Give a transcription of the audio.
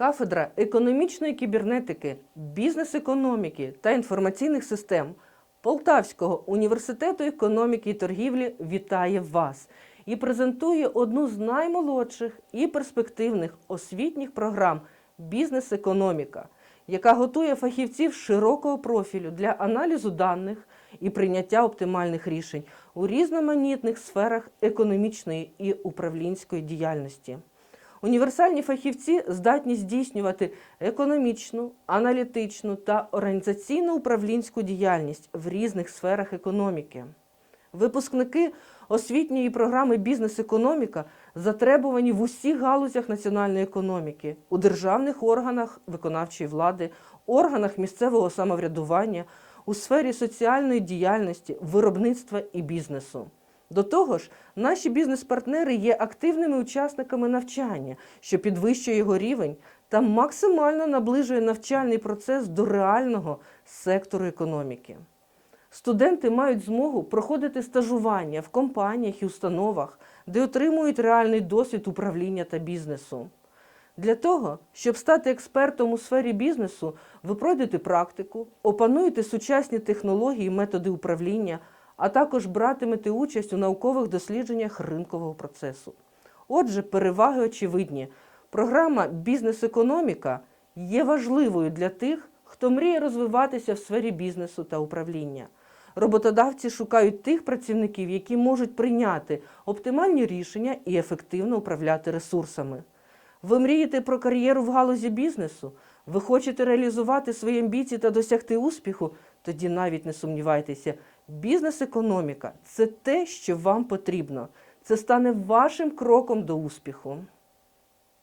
Кафедра економічної кібернетики, бізнес-економіки та інформаційних систем Полтавського університету економіки і торгівлі вітає вас і презентує одну з наймолодших і перспективних освітніх програм Бізнес-економіка, яка готує фахівців широкого профілю для аналізу даних і прийняття оптимальних рішень у різноманітних сферах економічної і управлінської діяльності. Універсальні фахівці здатні здійснювати економічну, аналітичну та організаційну управлінську діяльність в різних сферах економіки. Випускники освітньої програми Бізнес-економіка затребувані в усіх галузях національної економіки, у державних органах виконавчої влади, органах місцевого самоврядування, у сфері соціальної діяльності, виробництва і бізнесу. До того ж, наші бізнес-партнери є активними учасниками навчання, що підвищує його рівень та максимально наближує навчальний процес до реального сектору економіки. Студенти мають змогу проходити стажування в компаніях і установах, де отримують реальний досвід управління та бізнесу. Для того, щоб стати експертом у сфері бізнесу, ви пройдете практику, опануєте сучасні технології методи управління, а також братимете участь у наукових дослідженнях ринкового процесу. Отже, переваги очевидні. Програма Бізнес-економіка є важливою для тих, хто мріє розвиватися в сфері бізнесу та управління. Роботодавці шукають тих працівників, які можуть прийняти оптимальні рішення і ефективно управляти ресурсами. Ви мрієте про кар'єру в галузі бізнесу? Ви хочете реалізувати свої амбіції та досягти успіху? Тоді навіть не сумнівайтеся, бізнес-економіка це те, що вам потрібно. Це стане вашим кроком до успіху.